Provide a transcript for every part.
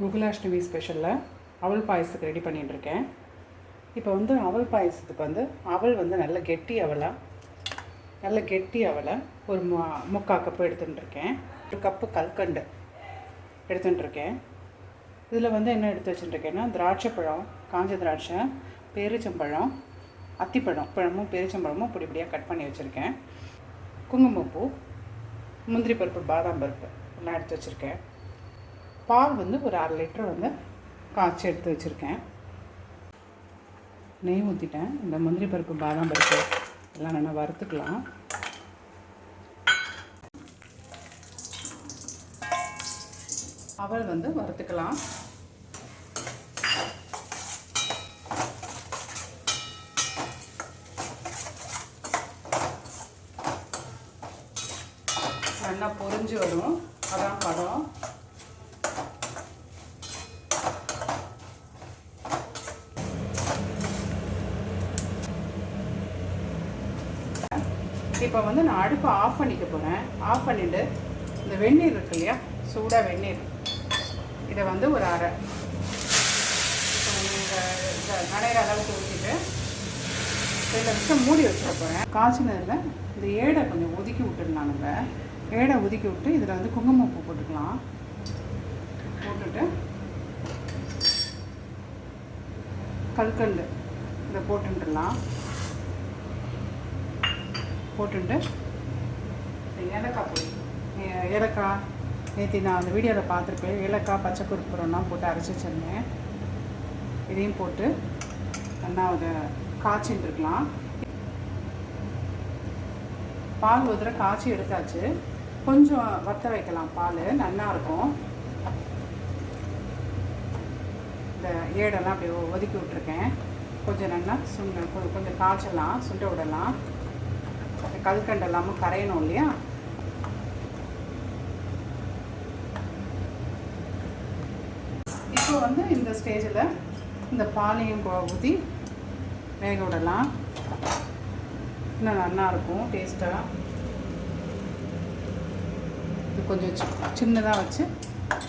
குகுலாஷ்டமி ஸ்பெஷலில் அவல் பாயசத்துக்கு ரெடி பண்ணிகிட்ருக்கேன் இப்போ வந்து அவல் பாயசத்துக்கு வந்து அவல் வந்து நல்ல கெட்டி அவலாக நல்ல கெட்டி அவலை ஒரு மு முக்கால் கப்பு எடுத்துட்டுருக்கேன். ஒரு கப்பு கல்கண்டு எடுத்துட்டுருக்கேன். இதில் வந்து என்ன எடுத்து வச்சுட்டுருக்கேன்னா திராட்சை பழம் காஞ்ச திராட்சை பேரிச்சம்பழம் அத்திப்பழம் பழமும் பேரிச்சம்பழமும் இப்படி இப்படியாக கட் பண்ணி வச்சுருக்கேன். குங்குமப்பூ முந்திரி பருப்பு பாதாம் பருப்பு எல்லாம் எடுத்து வச்சுருக்கேன். பால் வந்து ஒரு அரை லிட்டர் வந்து காய்ச்சி எடுத்து வச்சுருக்கேன். நெய் ஊற்றிட்டேன் இந்த முந்திரி பருப்பு பாதாம் பருப்பு எல்லாம் நல்லா வறுத்துக்கலாம். அவல் வந்து வறுத்துக்கலாம். நல்லா பொரிஞ்சு வரும். அதான் படம் இப்போ வந்து நான் அடுப்பை ஆஃப் பண்ணிக்க போகிறேன் ஆஃப் பண்ணிவிட்டு இந்த வெந்நீர் இருக்கு இல்லையா? சூடாக வெந்நீர். இதை வந்து ஒரு அரை. இந்த நனைகிற அளவுக்கு ஊற்றிட்டு ரெண்டு நிமிஷம் மூடி வச்சுட போகிறேன் காய்ச்சினதில் இந்த ஏடை கொஞ்சம் ஒதுக்கி விட்டுடலானுங்க ஏடை ஒதுக்கி விட்டு இதில் வந்து குங்குமப்பூ போட்டுக்கலாம். போட்டுட்டு கல்கண்டு இதை போட்டுட்டுலாம் போட்டுட்டு ஏலக்காய் பொடி. ஏலக்காய். நேற்று நான் அந்த வீடியோவில் பார்த்துருப்பேன். ஏலக்காய் பச்சை குருப்புறம்லாம் போட்டு அரைச்சி வச்சுருந்தேன். இதையும் போட்டு நல்லா அதை காய்ச்சின்னு இருக்கலாம் பால் ஒரு தடவை காய்ச்சி எடுத்தாச்சு. கொஞ்சம் வத்த வைக்கலாம். பால் நல்லாயிருக்கும் இந்த ஏடெல்லாம் அப்படியே ஒதுக்கி விட்ருக்கேன் கொஞ்சம் நல்லா சுண்ட கொஞ்சம் காய்ச்சலாம். சுண்ட விடலாம். கல்கண்டு இல்லாமல் கரையணும் இல்லையா? இப்போ வந்து இந்த ஸ்டேஜில் இந்த பாலையும் ஊற்றி வேக விடலாம். இன்னும் நல்லா இருக்கும் டேஸ்ட்டாக இது கொஞ்சம் சி- சின்னதாக வச்சு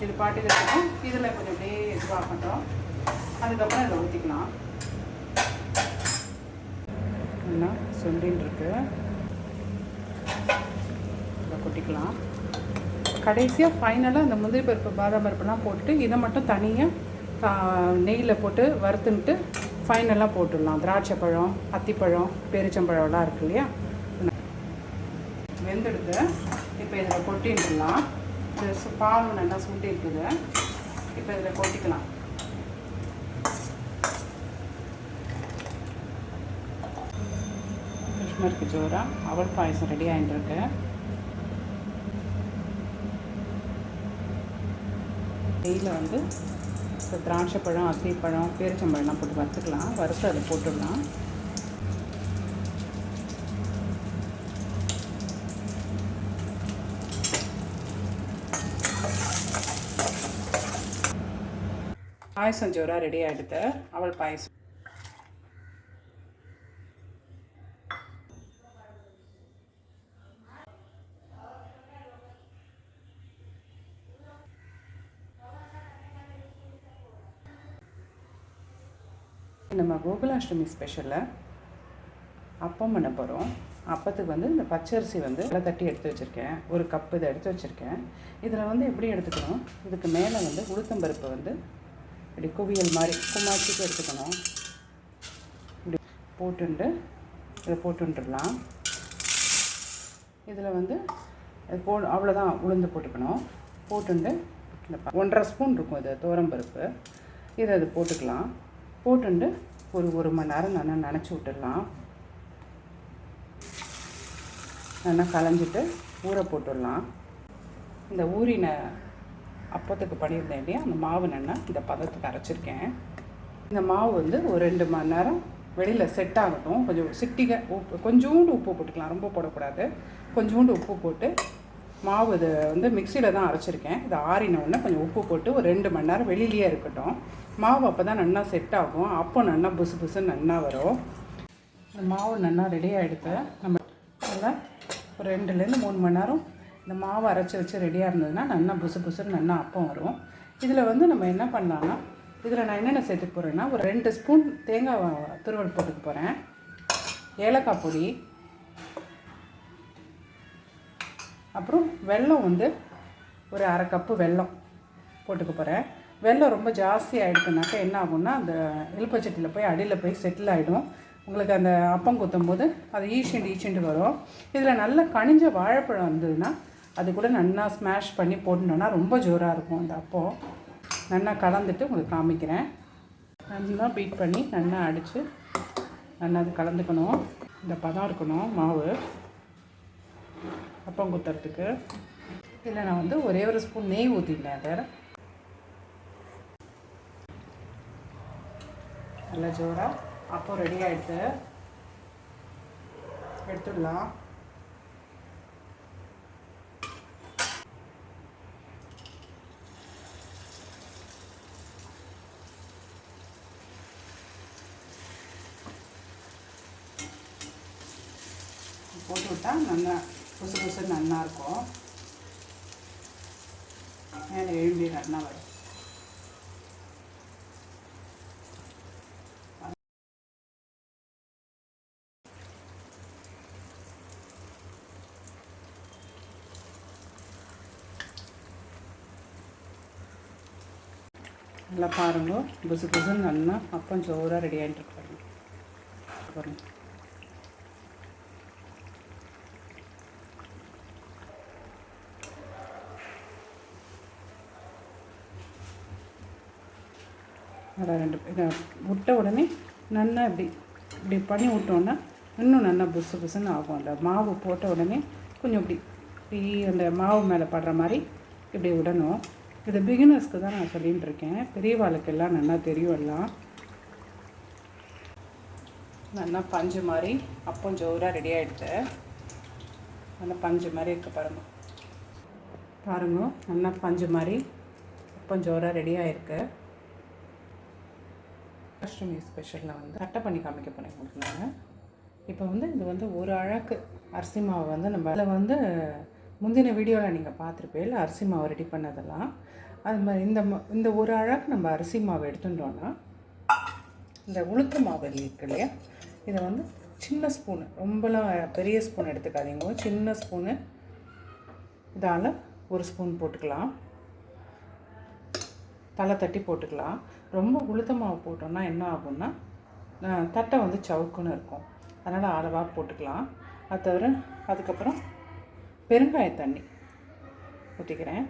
இது பாட்டுக்கு இருக்கும் இதில் கொஞ்சம் அப்படியே இதுவாகட்டும் அதுக்கப்புறம் இதை ஊற்றிக்கலாம் என்ன சொல்லின்னு இருக்கு. இதை கொட்டிக்கலாம். கடைசியாக ஃபைனலாக இந்த முந்திரி பருப்பு பாதாம் பருப்புலாம் போட்டு இதை மட்டும் தனியாக நெய்யில் போட்டு வறுத்துன்ட்டு ஃபைனலாக போட்டுடலாம். திராட்சை பழம் அத்திப்பழம் பேரிச்சம்பழம்லாம் இருக்கு இல்லையா? வெந்தெடுத்து இப்போ இதில் கொட்டிட்டுலாம் இது சு- நல்லா சுண்டி இருக்குது இப்போ இதில் கொட்டிக்கலாம். இருக்கு ஜோரா அவள் பாயசம் ரெடி ஆகிட்டு இருக்கு. நெய்யில் வந்து இப்போ திராட்சை பழம் அத்திப்பழம் பேரிச்சம்பழம்லாம் போட்டு வறுத்துக்கலாம். வறுத்து அதை போட்டுடலாம். பாயசம் ஜோரா ரெடி ஆகிடுது அவள் பாயசம். நம்ம கோகுலாஷ்டமி ஸ்பெஷலில் அப்பம் பண்ண போகிறோம் அப்பத்துக்கு வந்து இந்த பச்சரிசி வந்து நல்லா தட்டி எடுத்து வச்சுருக்கேன். ஒரு கப் இதை எடுத்து வச்சுருக்கேன். இதில் வந்து எப்படி எடுத்துக்கணும்? இதுக்கு மேலே வந்து உளுத்தம்பருப்பு வந்து இப்படி குவியல் மாதிரி குமாச்சிக்கு எடுத்துக்கணும். இப்படி போட்டுண்டு இதை போட்டுன்றலாம் இதில் வந்து போ அவ்வளோதான் உளுந்து போட்டுக்கணும். போட்டுண்டு இந்த ஒன்றரை ஸ்பூன் இருக்கும் இது தோரம்பருப்பு இதை அது போட்டுக்கலாம். போட்டுண்டு ஒரு ஒரு மணி நேரம் நல்லா நினச்சி விட்டுடலாம். நல்லா கலைஞ்சிட்டு ஊற போட்டுடலாம். இந்த ஊறின அப்பத்துக்கு பண்ணியிருந்தேன் இல்லையா? அந்த மாவு நல்லா இந்த பதத்துக்கு அரைச்சிருக்கேன். இந்த மாவு வந்து ஒரு ரெண்டு மணி நேரம் வெளியில் செட் ஆகட்டும். கொஞ்சம் சிட்டிக உப்பு கொஞ்சோண்டு உப்பு போட்டுக்கலாம். ரொம்ப போடக்கூடாது. கொஞ்சோண்டு உப்பு போட்டு மாவு இது வந்து மிக்சியில் தான் அரைச்சிருக்கேன். இது ஆறின உடனே கொஞ்சம் உப்பு போட்டு ஒரு ரெண்டு மணி நேரம் வெளியிலேயே இருக்கட்டும். மாவு அப்போ தான் நல்லா செட் ஆகும். அப்போ நல்லா புசு புசுன்னு நல்லா வரும். இந்த மாவு நல்லா ரெடி ஆகிடுது நம்ம நல்லா ஒரு ரெண்டுலேருந்து மூணு மணி நேரம் இந்த மாவு அரைச்சி வச்சு ரெடியாக இருந்ததுன்னா நல்லா புசு புசுன்னு நல்லா அப்பம் வரும். இதில் வந்து நம்ம என்ன பண்ணலான்னா இதில் நான் என்னென்ன சேர்த்துக்க போகிறேன்னா ஒரு ரெண்டு ஸ்பூன் தேங்காய் துருவல் போட்டுக்க போகிறேன் ஏலக்காய் பொடி அப்புறம் வெல்லம் வந்து ஒரு அரை கப்பு வெல்லம் போட்டுக்க போகிறேன் வெல்லம் ரொம்ப ஜாஸ்தி ஆகிடுச்சுனாக்கா என்ன ஆகும்னா அந்த எலுப்பச்சட்டியில் போய் அடியில் போய் செட்டில் ஆகிடும் உங்களுக்கு அந்த அப்பம் குத்தும் போது அது ஈச்சண்டு ஈச்சண்டு வரும். இதில் நல்ல கனிஞ்ச வாழைப்பழம் இருந்ததுன்னா அது கூட நல்லா ஸ்மாஷ் பண்ணி போட்டோம்னா ரொம்ப ஜோராக இருக்கும் அந்த அப்பம். நல்லா கலந்துட்டு உங்களுக்கு காமிக்கிறேன். நல்லா பீட் பண்ணி நல்லா அடித்து நல்லா அது கலந்துக்கணும். இந்த பதம் இருக்கணும் மாவு. அப்பம் குத்துறதுக்கு இதில் நான் வந்து ஒரே ஒரு ஸ்பூன் நெய் ஊற்றிட்டேன் அதை. நல்லா ஜோராக அப்போ ரெடி ஆகிடுது எடுத்துடலாம். போட்டு விட்டால் நல்லா புசு புசு நல்லா இருக்கும். மேலே எழும்பி நல்லா வரும். நல்லா பாருங்க. புசு புசுன்னு நல்லா அப்பம் ஜோராக ரெடி ஆகிட்டு பாருங்க. பாருங்கள் அதை ரெண்டு இதை விட்ட உடனே நல்லா இப்படி இப்படி பண்ணி விட்டோன்னா இன்னும் நல்லா புசு புசுன்னு ஆகும். அந்த மாவு போட்ட உடனே கொஞ்சம் இப்படி இப்படி அந்த மாவு மேலே படுற மாதிரி இப்படி விடணும் இது பிகினர்ஸ்க்கு தான் நான் சொல்லிகிட்டு இருக்கேன். பெரியவாளுக்கெல்லாம் நல்லா தெரியும் எல்லாம். நல்லா பஞ்சு மாதிரி அப்பம் ஜோராக ரெடி ஆகிடுது நல்லா பஞ்சு மாதிரி இருக்க பாருங்க. பாருங்க நல்லா பஞ்சு மாதிரி அப்பம் ஜோராக ரெடி ஆகிருக்கு அஷ்டமி ஸ்பெஷலில் வந்து அட்டை பண்ணி காமிக்க போனேன் உங்களுக்கு நான். இப்போ வந்து இது வந்து ஒரு அழகு அரிசி மாவு வந்து நம்ம அதில் வந்து முந்தின வீடியோவில் நீங்கள் பார்த்துருப்பேன் அரிசி மாவு ரெடி பண்ணதெல்லாம். அது மாதிரி இந்த இந்த ஒரு அழகு நம்ம அரிசி மாவு எடுத்துட்டோன்னா இந்த உளுத்த மாவு இருக்கு இல்லையா? இதை வந்து சின்ன ஸ்பூனு ரொம்பலாம் பெரிய ஸ்பூன் எடுத்துக்காதீங்க. சின்ன ஸ்பூனு இதால் ஒரு ஸ்பூன் போட்டுக்கலாம். தலை தட்டி போட்டுக்கலாம். ரொம்ப உளுத்த மாவு போட்டோம்னா என்ன ஆகும்னா தட்டை வந்து சவுக்குன்னு இருக்கும். அதனால் அளவாக போட்டுக்கலாம். அது தவிர அதுக்கப்புறம் பெருங்காய தண்ணி ஊற்றிக்கிறேன்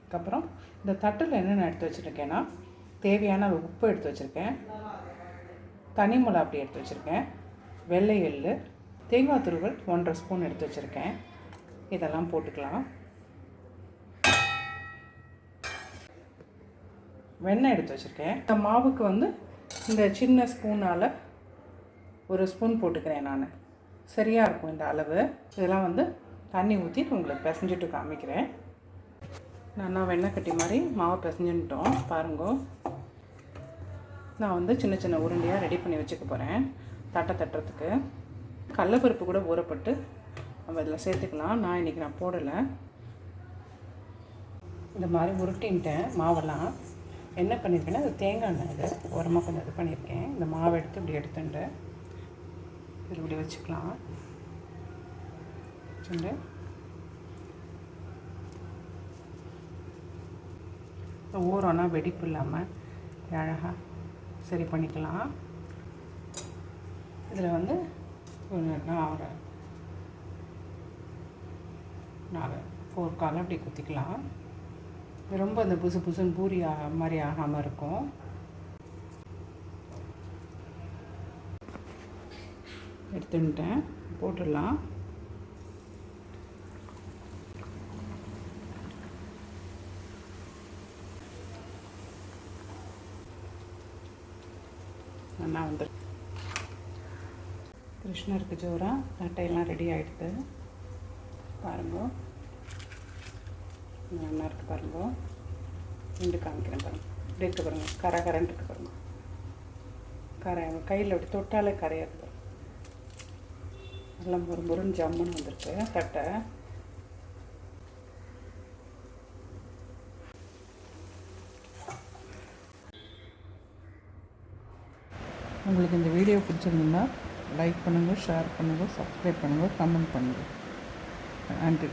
அதுக்கப்புறம் இந்த தட்டில் என்னென்ன எடுத்து வச்சுருக்கேன்னா தேவையான உப்பு எடுத்து வச்சுருக்கேன். தனி மிளகா அப்படி எடுத்து வச்சுருக்கேன். வெள்ளை எள்ளு தேங்காய் துருவல் ஒன்றரை ஸ்பூன் எடுத்து வச்சுருக்கேன். இதெல்லாம் போட்டுக்கலாம். வெண்ணெய் எடுத்து வச்சுருக்கேன். இந்த மாவுக்கு வந்து இந்த சின்ன ஸ்பூனால் ஒரு ஸ்பூன் போட்டுக்கிறேன் நான். சரியாக இருக்கும் இந்த அளவு. இதெல்லாம் வந்து தண்ணி ஊற்றி உங்களுக்கு பிசைஞ்சிட்டு காமிக்கிறேன். நல்லா வெண்ணெய் கட்டி மாதிரி மாவை பிசைஞ்சுட்டோம். பாருங்க. நான் வந்து சின்ன சின்ன உருண்டையாக ரெடி பண்ணி வச்சுக்க போகிறேன் தட்டை தட்டுறதுக்கு. கடலப்பருப்பு கூட ஊறப்பட்டு நம்ம இதில் சேர்த்துக்கலாம். நான் இன்றைக்கி நான் போடலை. இந்த மாதிரி உருட்டின்ட்டேன் மாவெல்லாம். என்ன பண்ணியிருக்கேன்னா அது தேங்காய் எண்ணெய் இது உரமாக கொஞ்சம் இது பண்ணியிருக்கேன். இந்த மாவை எடுத்து இப்படி எடுத்துட்டு இது இப்படி வச்சுக்கலாம். வச்சுட்டு ஊறோன்னா வெடிப்பு இல்லாமல் அழகாக சரி பண்ணிக்கலாம். இதில் வந்து நான் ஒரு நாலு ஃபோர் காலை அப்படி குத்திக்கலாம். ரொம்ப அந்த புசு புசுன்னு பூரி ஆக மாதிரி ஆகாமல் இருக்கும். எடுத்துட்டேன் போட்டுடலாம். நல்லா வந்து கிருஷ்ணருக்கு ஜோரா தட்டையெல்லாம் ரெடி ஆகிடுது பாருங்கள் நல்லா இருக்குது பாருங்கள் ரெண்டு காமிக்கிறேன் பாருங்கள் இப்படி இருக்குது பாருங்கள் கரை கரண்ட் இருக்குது பாருங்கள் கரை கையில் அப்படி தொட்டாலே கரையாக நல்லா முறு முருன்னு ஜம்முன்னு வந்திருக்கு. தட்டை. உங்களுக்கு இந்த வீடியோ பிடிச்சிருந்ததுன்னா லைக் பண்ணுங்கள் ஷேர் பண்ணுங்கள் சப்ஸ்கிரைப் பண்ணுங்கள் கமெண்ட் பண்ணுங்கள் நன்றி.